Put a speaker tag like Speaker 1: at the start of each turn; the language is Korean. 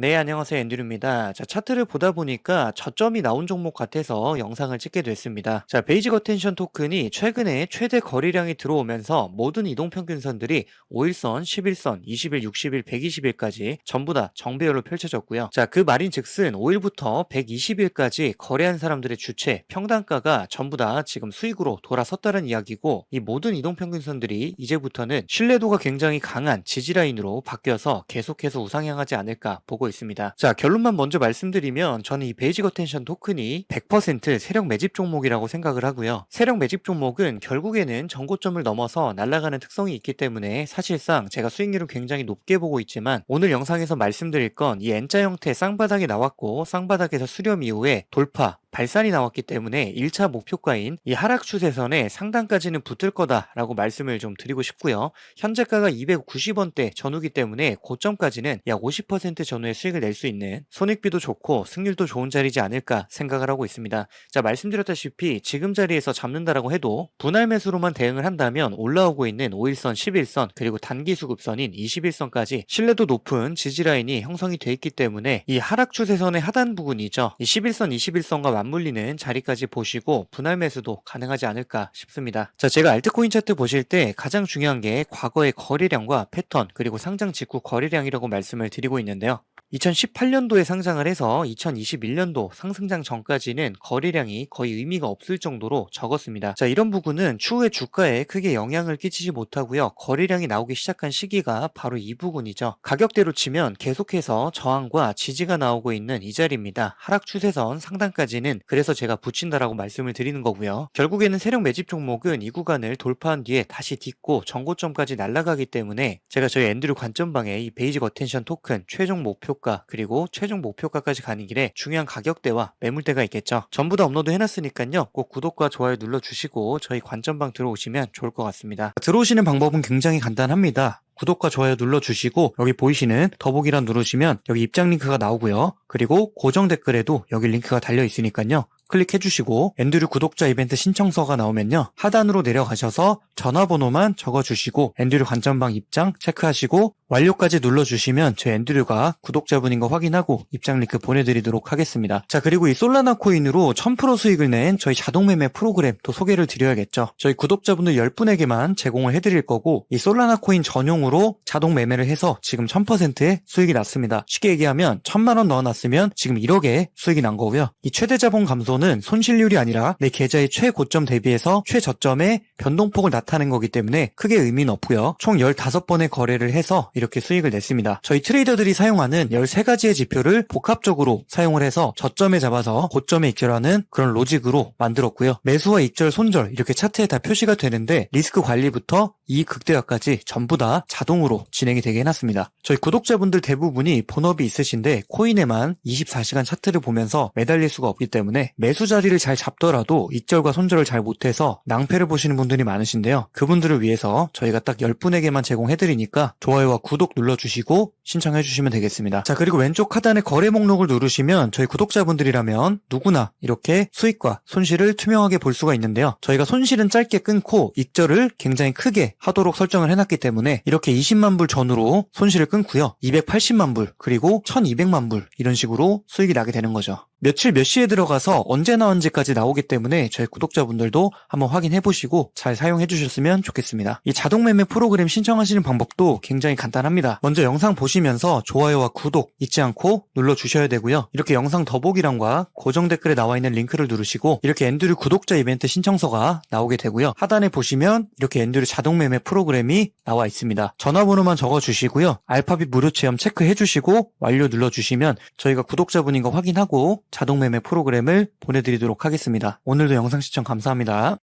Speaker 1: 네, 안녕하세요. 앤드류입니다. 자, 차트를 보다 보니까 저점이 나온 종목 같아서 영상을 찍게 됐습니다. 자, 베이직 어텐션 토큰이 최근에 최대 거래량이 들어오면서 모든 이동평균선들이 5일선, 11선, 20일, 60일, 120일까지 전부 다 정배열로 펼쳐졌고요. 자, 그 말인 즉슨 5일부터 120일까지 거래한 사람들의 주체, 평단가가 전부 다 지금 수익으로 돌아섰다는 이야기고 이 모든 이동평균선들이 이제부터는 신뢰도가 굉장히 강한 지지라인으로 바뀌어서 계속해서 우상향하지 않을까 보고 있습니다. 자, 결론만 먼저 말씀드리면 저는 이 베이직 어텐션 토큰이 100% 세력 매집 종목이라고 생각을 하고요. 세력 매집 종목은 결국에는 정고점을 넘어서 날아가는 특성이 있기 때문에 사실상 제가 수익률을 굉장히 높게 보고 있지만 오늘 영상에서 말씀드릴 건 이 N자 형태 쌍바닥이 나왔고 쌍바닥에서 수렴 이후에 돌파, 발산이 나왔기 때문에 1차 목표가인 이 하락 추세선에 상단까지는 붙을 거다라고 말씀을 좀 드리고 싶고요. 현재가가 290원대 전후기 때문에 고점까지는 약 50% 전후의 수익을 낼 수 있는 손익비도 좋고 승률도 좋은 자리지 않을까 생각을 하고 있습니다. 자, 말씀드렸다시피 지금 자리에서 잡는다라고 해도 분할 매수로만 대응을 한다면 올라오고 있는 5일선, 11선 그리고 단기 수급선인 21선까지 신뢰도 높은 지지라인이 형성이 돼 있기 때문에 이 하락 추세선의 하단 부분이죠. 이 11선, 21선과 맞물리는 자리까지 보시고 분할 매수도 가능하지 않을까 싶습니다. 자, 제가 알트코인 차트 보실 때 가장 중요한 게 과거의 거래량과 패턴 그리고 상장 직후 거래량이라고 말씀을 드리고 있는데요. 2018년도에 상장을 해서 2021년도 상승장 전까지는 거래량이 거의 의미가 없을 정도로 적었습니다. 자, 이런 부분은 추후에 주가에 크게 영향을 끼치지 못하고요. 거래량이 나오기 시작한 시기가 바로 이 부분이죠. 가격대로 치면 계속해서 저항과 지지가 나오고 있는 이 자리입니다. 하락 추세선 상단까지는 그래서 제가 붙인다라고 말씀을 드리는 거고요. 결국에는 세력 매집 종목은 이 구간을 돌파한 뒤에 다시 딛고 정고점까지 날아가기 때문에 제가 저희 앤드류 관점방에 이 베이직 어텐션 토큰 최종 목표 가 그리고 최종 목표가까지 가는 길에 중요한 가격대와 매물대가 있겠죠. 전부 다 업로드 해놨으니까요. 꼭 구독과 좋아요 눌러주시고 저희 관점방 들어오시면 좋을 것 같습니다. 들어오시는 방법은 굉장히 간단합니다. 구독과 좋아요 눌러주시고 여기 보이시는 더보기란 누르시면 여기 입장 링크가 나오고요. 그리고 고정 댓글에도 여기 링크가 달려 있으니까요. 클릭해주시고 앤드류 구독자 이벤트 신청서가 나오면요. 하단으로 내려가셔서 전화번호만 적어주시고 앤드류 관전방 입장 체크하시고 완료까지 눌러주시면 제 앤드류가 구독자분인 거 확인하고 입장 링크 보내드리도록 하겠습니다. 자 그리고 이 솔라나 코인으로 1000% 수익을 낸 저희 자동매매 프로그램 또 소개를 드려야겠죠. 저희 구독자분들 10분에게만 제공을 해드릴 거고 이 솔라나 코인 전용으로 자동 매매를 해서 지금 1000%의 수익이 났습니다. 쉽게 얘기하면 1000만원 넣어놨으면 지금 1억의 수익이 난 거고요. 이 최대 자본 감소는 손실률이 아니라 내 계좌의 최고점 대비해서 최저점의 변동폭을 나타낸 거기 때문에 크게 의미는 없고요. 총 15번의 거래를 해서 이렇게 수익을 냈습니다. 저희 트레이더들이 사용하는 13가지의 지표를 복합적으로 사용을 해서 저점에 잡아서 고점에 익절하는 그런 로직으로 만들었고요. 매수와 익절, 손절 이렇게 차트에 다 표시가 되는데 리스크 관리부터 이익 극대화까지 전부 다 자동으로 진행이 되게 해놨습니다. 저희 구독자분들 대부분이 본업이 있으신데 코인에만 24시간 차트를 보면서 매달릴 수가 없기 때문에 매수 자리를 잘 잡더라도 익절과 손절을 잘 못해서 낭패를 보시는 분들이 많으신데요. 그분들을 위해서 저희가 딱 10분에게만 제공해드리니까 좋아요와 구독 눌러주시고 신청해주시면 되겠습니다. 자 그리고 왼쪽 하단에 거래 목록을 누르시면 저희 구독자분들이라면 누구나 이렇게 수익과 손실을 투명하게 볼 수가 있는데요. 저희가 손실은 짧게 끊고 익절을 굉장히 크게 하도록 설정을 해놨기 때문에 이렇게 20만 불 전후로 손실을 끊고요. 280만 불 그리고 1200만 불 이런 식으로 수익이 나게 되는 거죠. 며칠 몇 시에 들어가서 언제 나온지까지 나오기 때문에 저희 구독자분들도 한번 확인해 보시고 잘 사용해 주셨으면 좋겠습니다. 이 자동 매매 프로그램 신청하시는 방법도 굉장히 간단합니다. 먼저 영상 보시면서 좋아요와 구독 잊지 않고 눌러 주셔야 되고요. 이렇게 영상 더보기란과 고정 댓글에 나와 있는 링크를 누르시고 이렇게 앤드류 구독자 이벤트 신청서가 나오게 되고요. 하단에 보시면 이렇게 앤드류 자동 매매 프로그램이 나와 있습니다. 전화번호만 적어 주시고요. 알파빗 무료 체험 체크해 주시고 완료 눌러 주시면 저희가 구독자분인 거 확인하고 자동 매매 프로그램을 보내드리도록 하겠습니다. 오늘도 영상 시청 감사합니다.